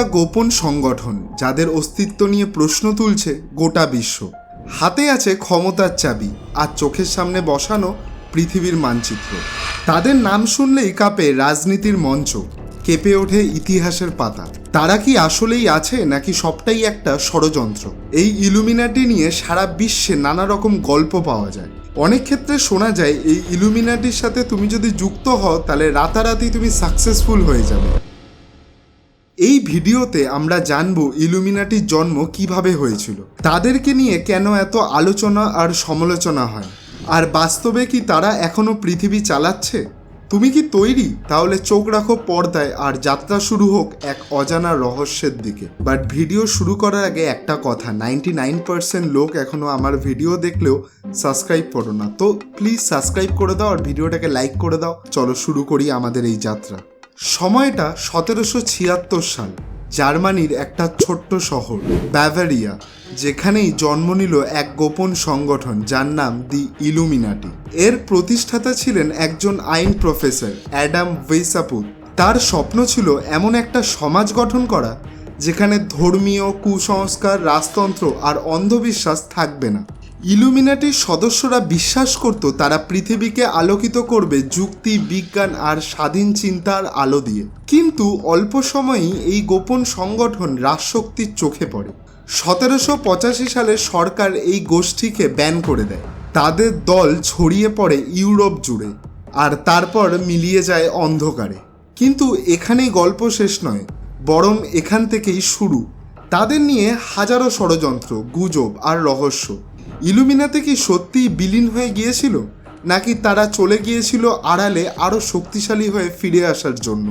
একটা গোপন সংগঠন যাদের অস্তিত্ব নিয়ে প্রশ্ন তুলছে গোটা বিশ্ব। হাতে আছে ক্ষমতার চাবি আর চোখের সামনে বসানো পৃথিবীর মানচিত্র। তাদের নাম শুনলেই কাঁপে রাজনীতির মঞ্চ, কেঁপে ওঠে ইতিহাসের পাতা। তারা কি আসলেই আছে নাকি সবটাই একটা ষড়যন্ত্র? এই ইলুমিনাটি নিয়ে সারা বিশ্বে নানা রকম গল্প পাওয়া যায়। অনেক ক্ষেত্রে শোনা যায়, এই ইলুমিনাটির সাথে তুমি যদি যুক্ত হও, তাহলে রাতারাতি তুমি সাকসেসফুল হয়ে যাবে। এই ভিডিওতে আমরা জানব ইলুমিনাটির জন্ম কীভাবে হয়েছিল। তাদেরকে নিয়ে কেন এত আলোচনা আর সমালোচনা হয়? আর বাস্তবে কি তারা এখনও পৃথিবী চালাচ্ছে? তুমি কি তৈরি? তাহলে চোখ রাখো পর্দায় আর যাত্রা শুরু হোক এক অজানা রহস্যের দিকে। বাট ভিডিও শুরু করার আগে একটা কথা নাইনটি নাইন পার্সেন্ট লোক এখনও আমার ভিডিও দেখলেও সাবস্ক্রাইব করো না। তো প্লিজ সাবস্ক্রাইব করে দাও আর ভিডিওটাকে লাইক করে দাও। চলো শুরু করি আমাদের এই যাত্রা। সময়টা সতেরোশো ছিয়াত্তর সাল, জার্মানির একটা ছোট্ট শহর ব্যাভারিয়া যেখানেই জন্ম নিল এক গোপন সংগঠন যার নাম দি ইলুমিনাটি। এর প্রতিষ্ঠাতা ছিলেন একজন আইন প্রফেসর, অ্যাডাম ভেসাপুত। তার স্বপ্ন ছিল এমন একটা সমাজ গঠন করা, যেখানে ধর্মীয় কুসংস্কার, রাজতন্ত্র আর অন্ধবিশ্বাস থাকবে না। ইলুমিনাটির সদস্যরা বিশ্বাস করত তারা পৃথিবীকে আলোকিত করবে যুক্তি, বিজ্ঞান আর স্বাধীন চিন্তার আলো দিয়ে। কিন্তু অল্প সময়েই এই গোপন সংগঠন রাজশক্তির চোখে পড়ে। সতেরোশো পঁচাশি সালে সরকার এই গোষ্ঠীকে ব্যান করে দেয়। তাদের দল ছড়িয়ে পড়ে ইউরোপ জুড়ে আর তারপর মিলিয়ে যায় অন্ধকারে। কিন্তু এখানেই গল্প শেষ নয়, বরং এখান থেকেই শুরু। তাদের নিয়ে হাজারো ষড়যন্ত্র, গুজব আর রহস্য। ইলুমিনাতে কি সত্যিই বিলীন হয়ে গিয়েছিল? নাকি তারা চলে গিয়েছিল আড়ালে আরও শক্তিশালী হয়ে ফিরে আসার জন্য?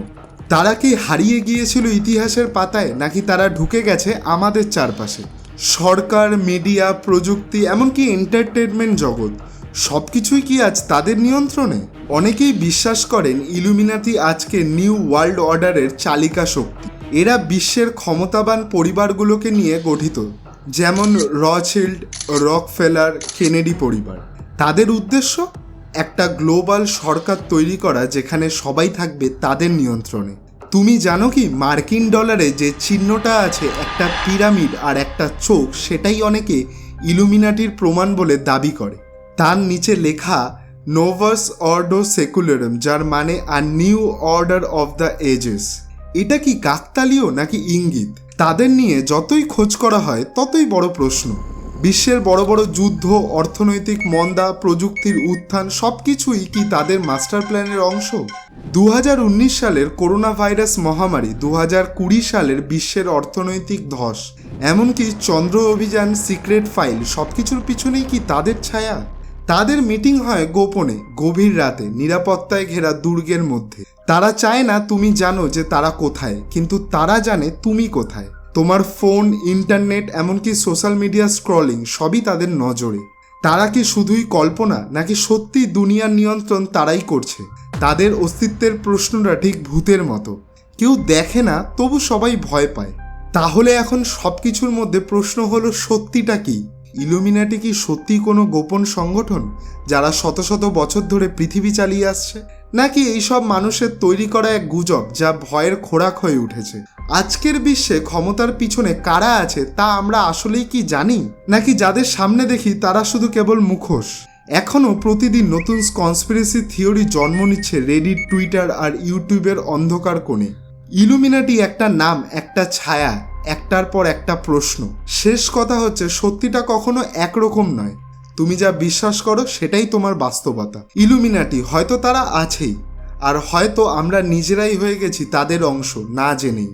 তারা কি হারিয়ে গিয়েছিল ইতিহাসের পাতায়, নাকি তারা ঢুকে গেছে আমাদের চারপাশে? সরকার, মিডিয়া, প্রযুক্তি, এমনকি এন্টারটেনমেন্ট জগৎ সব কিছুই কি আজ তাদের নিয়ন্ত্রণে? অনেকেই বিশ্বাস করেন ইলুমিনাতি আজকে নিউ ওয়ার্ল্ড অর্ডারের চালিকা শক্তি। এরা বিশ্বের ক্ষমতাবান পরিবারগুলোকে নিয়ে গঠিত। যেমন রচিল্ড, রকফেলার, কেনেডি পরিবার। তাদের উদ্দেশ্য, একটা গ্লোবাল সরকার তৈরি করা যেখানে সবাই থাকবে তাদের নিয়ন্ত্রণে। তুমি জানো কি, মার্কিন ডলারে যে চিহ্নটা আছে, একটা পিরামিড আর একটা চোখ, সেটাই অনেকে ইলুমিনাটির প্রমাণ বলে দাবি করে। তার নিচে লেখা নোভাস অর্ডো সেকুলারম যার মানে a new order of the ages এটা কি কাকতালীয় নাকি ইঙ্গিত? তাদের নিয়ে যতই খোঁজ করা হয়, ততই বড় প্রশ্ন। বিশ্বের বড় বড় যুদ্ধ, অর্থনৈতিক মন্দা, প্রযুক্তির উত্থান সব কিছুই কি তাদের মাস্টার প্ল্যানের অংশ? দু হাজার উনিশ সালের করোনা ভাইরাস মহামারী দু কুড়ি সালের বিশ্বের অর্থনৈতিক ধস। এমনকি চন্দ্র অভিযান, সিক্রেট ফাইল সব কিছুর পিছনেই কি তাদের ছায়া? তাদের মিটিং হয় গোপনে, গভীর রাতে, নিরাপত্তায় ঘেরা দুর্গের মধ্যে। তারা চায় না তুমি জানো যে তারা কোথায়, কিন্তু তারা জানে তুমি কোথায়। তোমার ফোন, ইন্টারনেট, এমনকি সোশ্যাল মিডিয়া স্ক্রলিং সবই তাদের নজরে। তারা কি শুধুই কল্পনা, নাকি সত্যি দুনিয়ার নিয়ন্ত্রণ তারাই করছে? তাদের অস্তিত্বের প্রশ্নটা ঠিক ভূতের মতো। কেউ দেখে না, তবু সবাই ভয় পায়। তাহলে এখন সব কিছুর মধ্যে প্রশ্ন হলো, সত্যিটা কি? ইলুমিনাটি কি সত্যি কোনো গোপন সংগঠন, যারা শত শত বছর ধরে পৃথিবী চালিয়ে আসছে? নাকি এইসব মানুষের তৈরি করা এক গুজব যা ভয়ের খোরাক হয়ে উঠেছে? আজকের বিশ্বে ক্ষমতার পিছনে কারা আছে তা আমরা আসলেই কি জানি? নাকি যাদের সামনে দেখি তারা শুধু কেবল মুখোশ? এখনও প্রতিদিন নতুন কনস্পিরেসি থিওরি জন্ম নিচ্ছে রেডিট টুইটার আর ইউটিউবের অন্ধকার কোণে। ইলুমিনাটি একটা নাম, একটা ছায়া, একটার পর একটা প্রশ্ন। শেষ কথা হচ্ছে, সত্যিটা কখনো একরকম নয়। তুমি যা বিশ্বাস করো সেটাই তোমার বাস্তবতা। ইলুমিনাটি হয়তো তারা আছেই, আর হয়তো আমরা নিজেরাই হয়ে গেছি তাদের অংশ, না জেনেই।